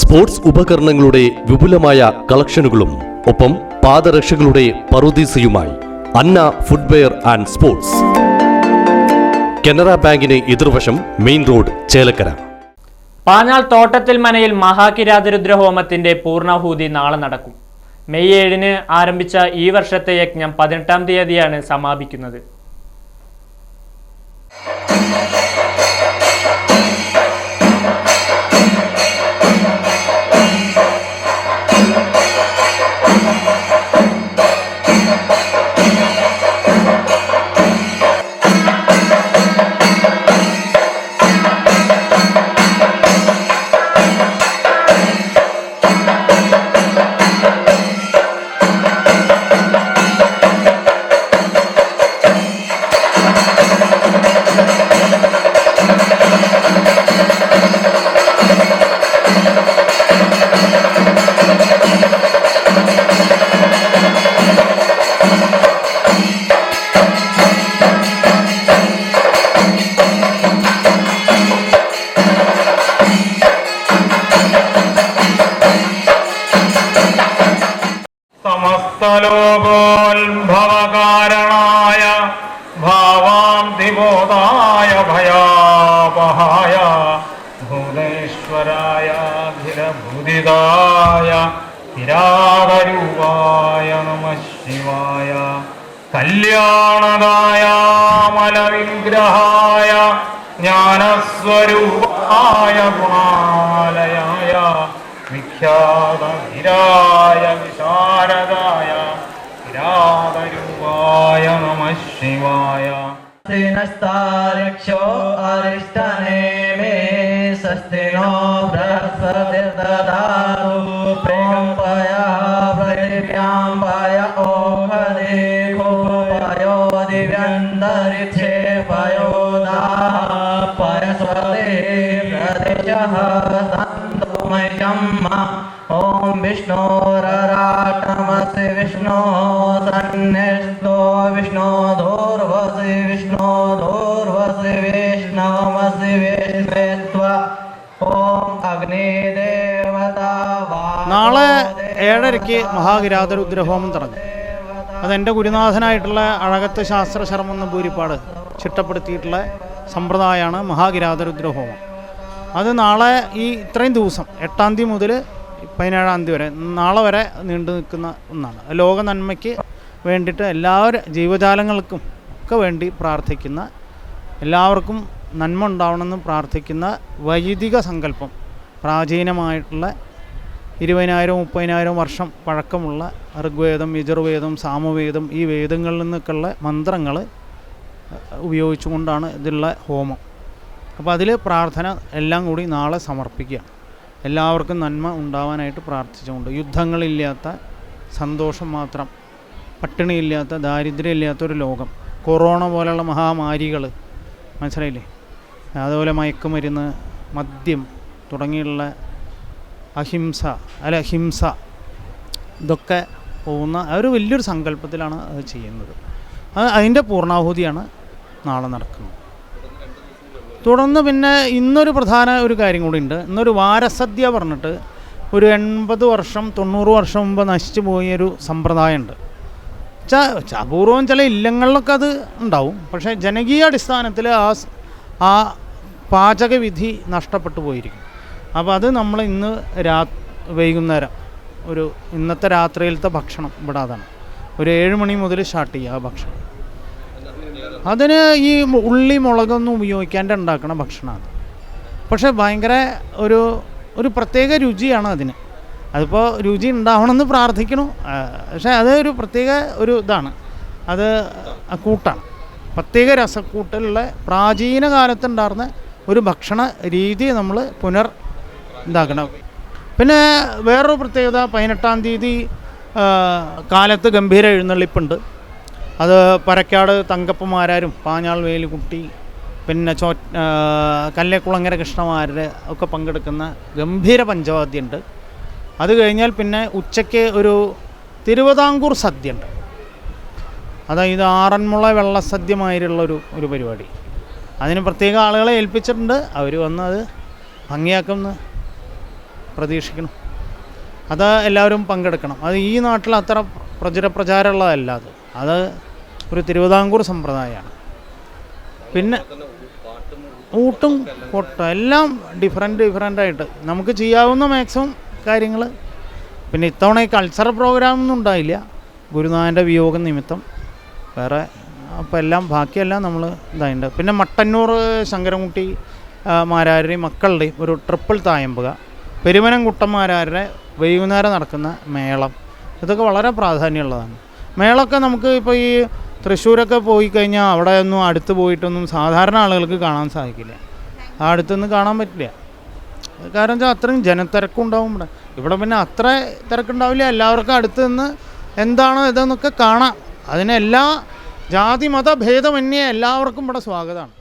Sports ഉപകരണങ്ങളുടെ വിപുലമായ കളക്ഷനുകളും ഒപ്പം പാദരക്ഷകളുടെ പറുദീസയുമായി Anna footwear and sports. Canara ബാങ്കിന് എതിർവശം മെയിൻ റോഡ് ചേലക്കര. പാഞ്ഞാൾ തോട്ടത്തിൽ മനയിൽ മഹാകിരാതിരുദ്ര ഹോമത്തിന്റെ പൂർണാഹൂതി നാളെ നടക്കും. മെയ് ഏഴിന് ആരംഭിച്ച ഈ വർഷത്തെ യജ്ഞം പതിനെട്ടാം തീയതിയാണ് സമാപിക്കുന്നത്. സമസ്തലോകോത്ഭവകാരണായ ഭാവാന്തിബോധായ ഭയാപഹായ ഭൂതേശ്വരായ ഖിലഭൂതിതായ കിരാതരൂപായ നമ ശിവായ. കല്യാണദായ മലവിഗ്രഹായ ജ്ഞാനസ്വരൂപായ ഗുണാലയായ വിഖ്യാതീരായ ऋक्षो अरिष्टने मे षष्टिनो बृहस्पति प्रेम्पया प्रें पयः पयो दिव्यन्तरिक्षे पयो दाः परस्वते सन्तु म ॐ विष्णोरराटमसि विष्णो सन्निष्ठो विष्णो धूर्वसि विष्णो धूर्वसि विष्णवमसि विष्णे त्वा ॐ अग्निदेवता നാളെ ഏഴരയ്ക്ക് മഹാകിരാതരുദ്രഹോമം തുടങ്ങും അതെൻ്റെ ഗുരുനാഥനായിട്ടുള്ള അഴകത്ത് ശാസ്ത്ര ശർമ്മ നമ്പൂരിപ്പാട് ചിട്ടപ്പെടുത്തിയിട്ടുള്ള സമ്പ്രദായമാണ് മഹാകിരാതരുദ്രഹോമം അത് നാളെ ഈ ഇത്രയും ദിവസം എട്ടാം തീയതി മുതൽ പതിനേഴാം തീയതി വരെ നാളെ വരെ നീണ്ടു നിൽക്കുന്ന ഒന്നാണ്. ലോക നന്മയ്ക്ക് വേണ്ടിയിട്ട് എല്ലാവരും ജീവജാലങ്ങൾക്കും ഒക്കെ വേണ്ടി പ്രാർത്ഥിക്കുന്ന എല്ലാവർക്കും നന്മ ഉണ്ടാവണമെന്ന് പ്രാർത്ഥിക്കുന്ന വൈദിക സങ്കല്പം പ്രാചീനമായിട്ടുള്ള ഇരുപതിനായിരം മുപ്പതിനായിരം വർഷം പഴക്കമുള്ള ഋഗ്വേദം യജുർവേദം സാമവേദം ഈ വേദങ്ങളിൽ നിന്നൊക്കെയുള്ള മന്ത്രങ്ങൾ ഉപയോഗിച്ചുകൊണ്ടാണ് ഇതിലുള്ള ഹോമം. അപ്പോൾ അതിൽ പ്രാർത്ഥന എല്ലാം കൂടി നാളെ സമർപ്പിക്കുക. എല്ലാവർക്കും നന്മ ഉണ്ടാവാനായിട്ട് പ്രാർത്ഥിച്ചുകൊണ്ട് യുദ്ധങ്ങളില്ലാത്ത സന്തോഷം മാത്രം പട്ടിണിയില്ലാത്ത ദാരിദ്ര്യമില്ലാത്ത ഒരു ലോകം കൊറോണ പോലെയുള്ള മഹാമാരികൾ മനസ്സിലായില്ലേ? അതുപോലെ മയക്കുമരുന്ന് മദ്യം തുടങ്ങിയുള്ള അഹിംസ അല്ല ഹിംസ ഇതൊക്കെ പോകുന്ന ഒരു വലിയൊരു സങ്കല്പത്തിലാണ് അത് ചെയ്യുന്നത്. അത് അതിന്റെ പൂർണാഹുതിയാണ് നാളെ നടക്കുന്നത്. തുടർന്ന് പിന്നെ ഇന്നൊരു പ്രധാന ഒരു കാര്യം കൂടി ഉണ്ട് ഇന്നൊരു വാരസദ്യ പറഞ്ഞിട്ട് ഒരു എൺപത് വർഷം തൊണ്ണൂറ് വർഷം മുമ്പ് നശിച്ചു പോയൊരു സമ്പ്രദായമുണ്ട്. വെച്ചാൽ അപൂർവം ചില ഇല്ലങ്ങളിലൊക്കെ അത് ഉണ്ടാവും. പക്ഷേ ജനകീയ അടിസ്ഥാനത്തിൽ ആ ആ പാചകവിധി നഷ്ടപ്പെട്ടു പോയിരിക്കും. അപ്പോൾ അത് നമ്മൾ ഇന്ന് രാ വൈകുന്നേരം ഒരു ഇന്നത്തെ രാത്രിയിലത്തെ ഭക്ഷണം ഇവിടെ അതാണ്. ഒരു ഏഴ് മണി മുതൽ സ്റ്റാർട്ട് ചെയ്യുക ആ ഭക്ഷണം. അതിന് ഈ ഉള്ളി മുളകൊന്നും ഉപയോഗിക്കാണ്ട് ഉണ്ടാക്കണ ഭക്ഷണമാണ്. പക്ഷേ ഭയങ്കര ഒരു ഒരു പ്രത്യേക രുചിയാണ് അതിന്. അതിപ്പോൾ രുചി ഉണ്ടാവണമെന്ന് പ്രാർത്ഥിക്കണു. പക്ഷേ അത് ഒരു പ്രത്യേക ഒരു ഇതാണ്. അത് കൂട്ടാണ്. പ്രത്യേക രസക്കൂട്ടിലുള്ള പ്രാചീന കാലത്തുണ്ടായിരുന്ന ഒരു ഭക്ഷണ രീതി നമ്മൾ പുനർ ഇതാക്കണം. പിന്നെ വേറൊരു പ്രത്യേകത പതിനെട്ടാം തീയതി കാലത്ത് ഗംഭീര എഴുന്നള്ളിപ്പുണ്ട്. അത് പരക്കാട് തങ്കപ്പമാരാരും പാഞ്ഞാൾ വേലുകുട്ടി പിന്നെ ചോ കല്ലേക്കുളങ്ങര കൃഷ്ണമാരുടെ ഒക്കെ പങ്കെടുക്കുന്ന ഗംഭീര പഞ്ചവാദ്യമുണ്ട് അത് കഴിഞ്ഞാൽ പിന്നെ ഉച്ചയ്ക്ക് ഒരു തിരുവിതാംകൂർ സദ്യ ഉണ്ട് അതായത് ആറന്മുള വെള്ളസദ്യമായിട്ടുള്ള ഒരു പരിപാടി. അതിന് പ്രത്യേക ആളുകളെ ഏൽപ്പിച്ചിട്ടുണ്ട്. അവർ വന്ന് അത് ഭംഗിയാക്കുമെന്ന് പ്രതീക്ഷിക്കണം അത് എല്ലാവരും പങ്കെടുക്കണം. അത് ഈ നാട്ടിൽ അത്ര പ്രചര പ്രചാരമുള്ളതല്ല അത്. അത് ഒരു തിരുവിതാംകൂർ സമ്പ്രദായമാണ്. പിന്നെ ഊട്ടും കൊട്ട എല്ലാം ഡിഫറെന്റ് ഡിഫറെന്റ് ആയിട്ട് നമുക്ക് ചെയ്യാവുന്ന മാക്സിമം കാര്യങ്ങൾ പിന്നെ ഇത്തവണ ഈ കൾച്ചറൽ പ്രോഗ്രാമൊന്നും ഉണ്ടായില്ല. ഗുരുനാഥന്റെ വിയോഗം നിമിത്തം വേറെ അപ്പോൾ എല്ലാം ബാക്കിയെല്ലാം നമ്മൾ ഇതായിട്ടുണ്ട് പിന്നെ മട്ടന്നൂർ ശങ്കരൻകുട്ടി മാരാരുടെയും മക്കളുടെയും ഒരു ട്രിപ്പിൾ തായമ്പുക പെരുമനം കുട്ടന്മാരാരുടെ വൈകുന്നേരം നടക്കുന്ന മേളം. ഇതൊക്കെ വളരെ പ്രാധാന്യമുള്ളതാണ്. മേളമൊക്കെ നമുക്ക് ഇപ്പോൾ ഈ തൃശ്ശൂരൊക്കെ പോയി കഴിഞ്ഞാൽ അവിടെ ഒന്നും അടുത്ത് പോയിട്ടൊന്നും സാധാരണ ആളുകൾക്ക് കാണാൻ സാധിക്കില്ല. അടുത്തൊന്നും കാണാൻ പറ്റില്ല. കാരണം വെച്ചാൽ അത്രയും ജനത്തിരക്കുണ്ടാവും ഇവിടെ. ഇവിടെ പിന്നെ അത്ര തിരക്കുണ്ടാവില്ല. എല്ലാവർക്കും അടുത്ത് നിന്ന് എന്താണോ ഇതെന്നൊക്കെ കാണാം. അതിനെല്ലാ ജാതി മത ഭേദമന്യേ എല്ലാവർക്കും ഇവിടെ സ്വാഗതമാണ്.